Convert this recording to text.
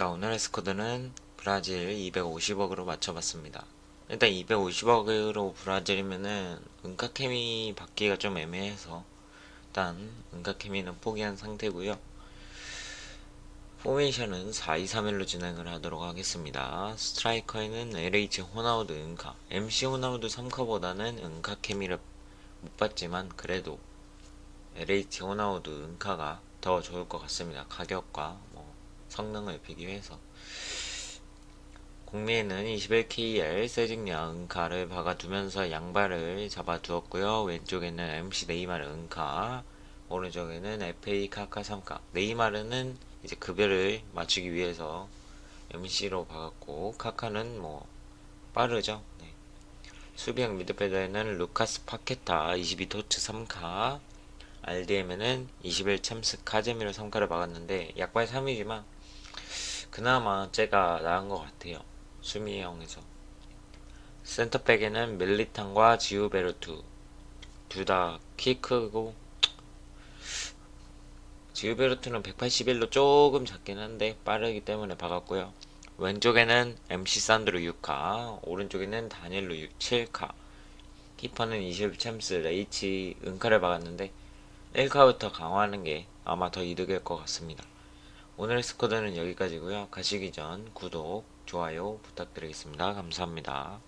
자, 오늘의 스쿼드는 브라질 250억으로 맞춰봤습니다. 일단 250억으로 브라질이면은 은카케미 받기가 좀 애매해서 일단 은카케미는 포기한 상태고요. 포메이션은 4-2-3-1로 진행을 하도록 하겠습니다. 스트라이커에는 LH 호나우드 은카, MC 호나우드 3카보다는 은카케미를 못 봤지만 그래도 LH 호나우드 은카가 더 좋을 것 같습니다. 가격과 뭐 성능을 비교해서 공미에는 21KL 세징야 은카를 박아두면서 양발을 잡아두었고요. 왼쪽에는 MC 네이마르 은카, 오른쪽에는 FA 카카 3카. 네이마르는 이제 급여를 맞추기 위해서 MC로 박았고 카카는 뭐 빠르죠. 네. 수비형 미드필더에는 루카스 파케타 22토츠 3카, RDM에는 21 챔스 카제미로 3카를 박았는데 약발 3이지만 그나마 제가 나은 것 같아요. 수미형에서 센터백에는 밀리탄과 지우베르투 둘 다 키 크고 지우베르투는 181로 조금 작긴 한데 빠르기 때문에 박았고요. 왼쪽에는 MC 산드로 6카, 오른쪽에는 6, 7카. 키퍼는 20 챔스 레이치 은카를 박았는데 1카부터 강화하는 게 아마 더 이득일 것 같습니다. 오늘의 스쿼드는 여기까지고요. 가시기 전 구독, 좋아요 부탁드리겠습니다. 감사합니다.